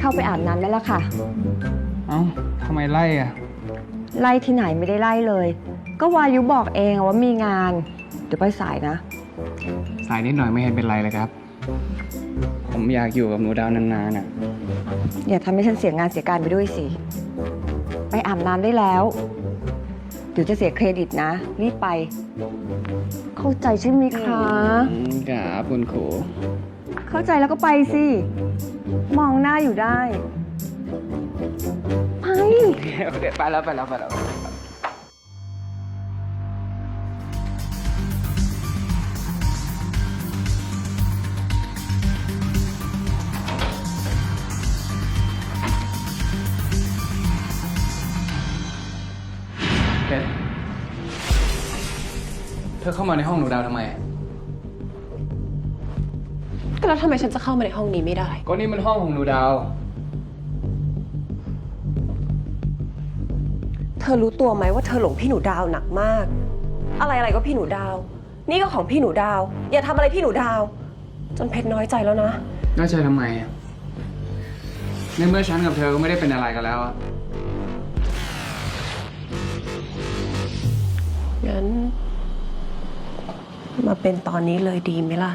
เข้าไปอาบน้ำได้แล้วค่ะ เอ้าทำไมไล่อะ ไล่ที่ไหนไม่ได้ไล่เลย ก็วายุบอกเองว่ามีงาน เดี๋ยวไปสายนะ สายนิดหน่อยไม่เห็นเป็นไรเลยครับ ผมอยากอยู่กับหนูดาวนานๆอะ อย่าทำให้ฉันเสียงานเสียการไปด้วยสิ ไปอาบน้ำได้แล้ว เดี๋ยวจะเสียเครดิตนะ รีบไป เข้าใจใช่ไหมคะครับคุณครูเข้าใจแล้วก็ไปสิ มองหน้าอยู่ได้ ไป โอเคไปแล้วไปแล้วไปแล้วเพชรเธอเข้ามาในห้องหนูดาวทำไม ก็แล้วทำไมฉันจะเข้ามาในห้องนี้ไม่ได้ ก็นี่มันห้องของหนูดาว เธอรู้ตัวไหมว่าเธอหลงพี่หนูดาวหนักมาก อะไรอะไรก็พี่หนูดาว นี่ก็ของพี่หนูดาว อย่าทำอะไรพี่หนูดาว จนเพชรน้อยใจแล้วนะ น่าใจทำไมอะในเมื่อฉันกับเธอก็ไม่ได้เป็นอะไรกันแล้วอะงั้น มาเป็นตอนนี้เลยดีไหมล่ะ